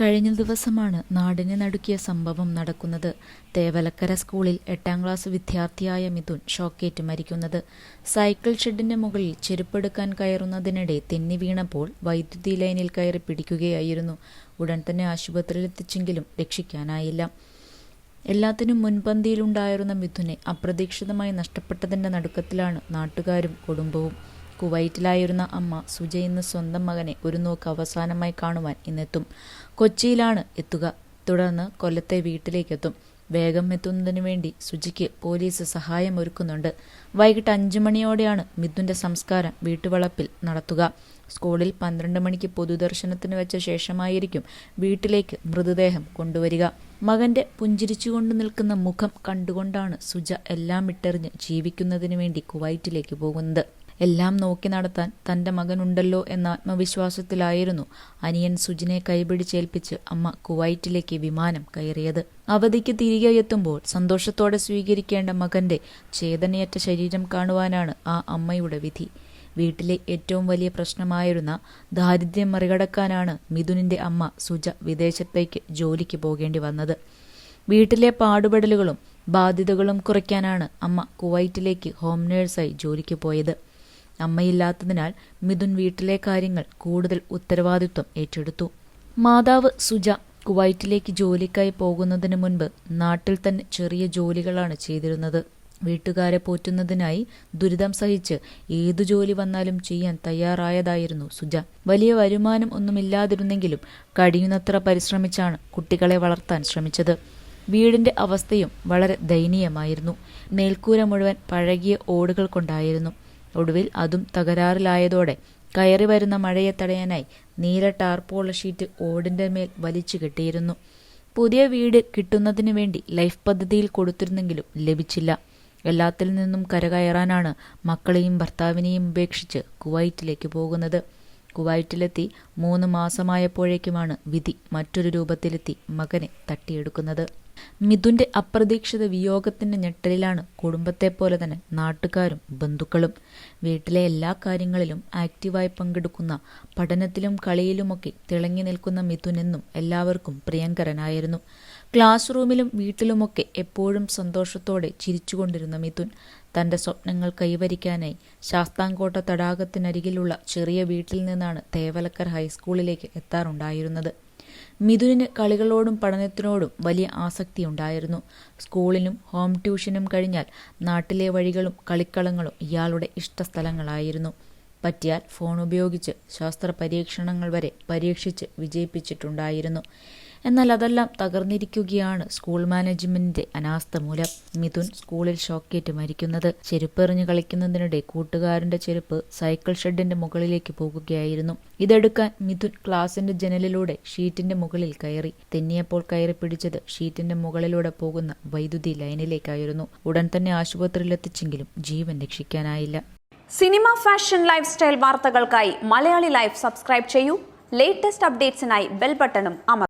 കഴിഞ്ഞ ദിവസമാണ് നാടിനെ നടുക്കിയ സംഭവം നടക്കുന്നത്. തേവലക്കര സ്കൂളിൽ എട്ടാം ക്ലാസ് വിദ്യാർത്ഥിയായ മിഥുൻ ഷോക്കേറ്റ് മരിക്കുന്നത്. സൈക്കിൾ ഷെഡിന്റെ മുകളിൽ ചെരുപ്പെടുക്കാൻ കയറുന്നതിനിടെ തെന്നി വീണപ്പോൾ വൈദ്യുതി ലൈനിൽ കയറി പിടിക്കുകയായിരുന്നു. ഉടൻ തന്നെ ആശുപത്രിയിലെത്തിച്ചെങ്കിലും രക്ഷിക്കാനായില്ല. എല്ലാത്തിനും മുൻപന്തിയിലുണ്ടായിരുന്ന മിഥുനെ അപ്രതീക്ഷിതമായി നഷ്ടപ്പെട്ടതിന്റെ നടുക്കത്തിലാണ് നാട്ടുകാരും കുടുംബവും. കുവൈറ്റിലായിരുന്ന അമ്മ സുജ ഇന്ന് സ്വന്തം മകനെ ഒരു നോക്ക് അവസാനമായി കാണുവാൻ ഇന്നെത്തും. കൊച്ചിയിലാണ് എത്തുക. തുടർന്ന് കൊല്ലത്തെ വീട്ടിലേക്കെത്തും. വേഗം എത്തുന്നതിനു വേണ്ടി സുജിക്ക് പോലീസ് സഹായം ഒരുക്കുന്നുണ്ട്. വൈകിട്ട് അഞ്ചു മണിയോടെയാണ് മിഥുന്റെ സംസ്കാരം വീട്ടുവളപ്പിൽ നടത്തുക. സ്കൂളിൽ പന്ത്രണ്ട് മണിക്ക് പൊതുദർശനത്തിന് വെച്ച ശേഷമായിരിക്കും വീട്ടിലേക്ക് മൃതദേഹം കൊണ്ടുവരിക. മകന്റെ പുഞ്ചിരിച്ചുകൊണ്ട് നിൽക്കുന്ന മുഖം കണ്ടുകൊണ്ടാണ് സുജ എല്ലാം വിട്ടെറിഞ്ഞ് ജീവിക്കുന്നതിനു വേണ്ടി കുവൈറ്റിലേക്ക് പോകുന്നത്. എല്ലാം നോക്കി നടത്താൻ തന്റെ മകനുണ്ടല്ലോ എന്ന ആത്മവിശ്വാസത്തിലായിരുന്നു അനിയൻ സുജിനെ കൈപിടിച്ചേൽപ്പിച്ച് അമ്മ കുവൈറ്റിലേക്ക് വിമാനം കയറിയത്. അവധിക്ക് തിരികെ എത്തുമ്പോൾ സന്തോഷത്തോടെ സ്വീകരിക്കേണ്ട മകന്റെ ചേതനയറ്റ ശരീരം കാണുവാനാണ് ആ അമ്മയുടെ വിധി. വീട്ടിലെ ഏറ്റവും വലിയ പ്രശ്നമായിരുന്ന ദാരിദ്ര്യം മറികടക്കാനാണ് മിഥുനിന്റെ അമ്മ സുജ വിദേശത്തേക്ക് ജോലിക്ക് പോകേണ്ടി വന്നത്. വീട്ടിലെ പാടുപെടലുകളും ബാധ്യതകളും കുറയ്ക്കാനാണ് അമ്മ കുവൈറ്റിലേക്ക് ഹോം നേഴ്സായി ജോലിക്ക് പോയത്. അമ്മയില്ലാത്തതിനാൽ മിഥുൻ വീട്ടിലെ കാര്യങ്ങൾ കൂടുതൽ ഉത്തരവാദിത്വം ഏറ്റെടുത്തു. മാതാവ് സുജ കുവൈറ്റിലേക്ക് ജോലിക്കായി പോകുന്നതിന് മുൻപ് നാട്ടിൽ തന്നെ ചെറിയ ജോലികളാണ് ചെയ്തിരുന്നത്. വീട്ടുകാരെ പോറ്റുന്നതിനായി ദുരിതം സഹിച്ച് ഏതു ജോലി വന്നാലും ചെയ്യാൻ തയ്യാറായതായിരുന്നു സുജ. വലിയ വരുമാനം ഒന്നുമില്ലാതിരുന്നെങ്കിലും കഴിയുന്നത്ര പരിശ്രമിച്ചാണ് കുട്ടികളെ വളർത്താൻ ശ്രമിച്ചത്. വീടിന്റെ അവസ്ഥയും വളരെ ദയനീയമായിരുന്നു. മേൽക്കൂര മുഴുവൻ പഴകിയ ഓടുകൾ കൊണ്ടായിരുന്നു. ഒടുവിൽ അതും തകരാറിലായതോടെ കയറി വരുന്ന മഴയെ തടയാനായി നീല ടാർപോള ഷീറ്റ് ഓടിന്റെ മേൽ വലിച്ചു കെട്ടിയിരുന്നു. പുതിയ വീട് കിട്ടുന്നതിന് വേണ്ടി ലൈഫ് പദ്ധതിയിൽ കൊടുത്തിരുന്നെങ്കിലും ലഭിച്ചില്ല. എല്ലാത്തിൽ നിന്നും കരകയറാനാണ് മക്കളെയും ഭർത്താവിനെയും ഉപേക്ഷിച്ച് കുവൈറ്റിലേക്ക് പോകുന്നത്. കുവൈറ്റിലെത്തി മൂന്ന് മാസമായപ്പോഴേക്കുമാണ് വിധി മറ്റൊരു രൂപത്തിലെത്തി മകനെ തട്ടിയെടുക്കുന്നത്. മിഥുന്റെ അപ്രതീക്ഷിത വിയോഗത്തിന്റെ ഞെട്ടലിലാണ് കുടുംബത്തെ പോലെ തന്നെ നാട്ടുകാരും ബന്ധുക്കളും. വീട്ടിലെ എല്ലാ കാര്യങ്ങളിലും ആക്റ്റീവായി പങ്കെടുക്കുന്ന പഠനത്തിലും കളിയിലുമൊക്കെ തിളങ്ങി നിൽക്കുന്ന മിഥുൻ എന്നും എല്ലാവർക്കും പ്രിയങ്കരനായിരുന്നു. ക്ലാസ് റൂമിലും വീട്ടിലുമൊക്കെ എപ്പോഴും സന്തോഷത്തോടെ ചിരിച്ചുകൊണ്ടിരുന്ന മിഥുൻ തന്റെ സ്വപ്നങ്ങൾ കൈവരിക്കാനായി ശാസ്താംകോട്ട തടാകത്തിനരികിലുള്ള ചെറിയ വീട്ടിൽ നിന്നാണ് തേവലക്കർ ഹൈസ്കൂളിലേക്ക് എത്താറുണ്ടായിരുന്നത്. മിഥുനിന് കളികളോടും പഠനത്തിനോടും വലിയ ആസക്തി ഉണ്ടായിരുന്നു. സ്കൂളിനും ഹോം ട്യൂഷനും കഴിഞ്ഞാൽ നാട്ടിലെ വഴികളും കളിക്കളങ്ങളും ഇയാളുടെ ഇഷ്ടസ്ഥലങ്ങളായിരുന്നു. പറ്റിയാൽ ഫോൺ ഉപയോഗിച്ച് ശാസ്ത്ര പരീക്ഷണങ്ങൾ വരെ പരീക്ഷിച്ച് വിജയിപ്പിച്ചിട്ടുണ്ടായിരുന്നു. എന്നാൽ അതെല്ലാം തകർന്നിരിക്കുകയാണ് സ്കൂൾ മാനേജ്മെന്റിന്റെ അനാസ്ഥ മൂലം. മിഥുൻ സ്കൂളിൽ ഷോക്കേറ്റ് മരിക്കുന്നത്. ചെരുപ്പെറിഞ്ഞ് കളിക്കുന്നതിനിടെ കൂട്ടുകാരന്റെ ചെരുപ്പ് സൈക്കിൾ ഷെഡിന്റെ മുകളിലേക്ക് പോകുകയായിരുന്നു. ഇതെടുക്കാൻ മിഥുൻ ക്ലാസിന്റെ ജനലിലൂടെ ഷീറ്റിന്റെ മുകളിൽ കയറി. തെന്നിയപ്പോൾ കയറി പിടിച്ചത് ഷീറ്റിന്റെ മുകളിലൂടെ പോകുന്ന വൈദ്യുതി ലൈനിലേക്കായിരുന്നു. ഉടൻ തന്നെ ആശുപത്രിയിലെത്തിച്ചെങ്കിലും ജീവൻ രക്ഷിക്കാനായില്ല. സിനിമ ഫാഷൻ ലൈഫ് സ്റ്റൈൽ വാർത്തകൾക്കായി മലയാളി ലൈഫ് സബ്സ്ക്രൈബ് ചെയ്യൂ. ലേറ്റസ്റ്റ് അപ്ഡേറ്റ്സിനായി ബെൽ ബട്ടണും അമർ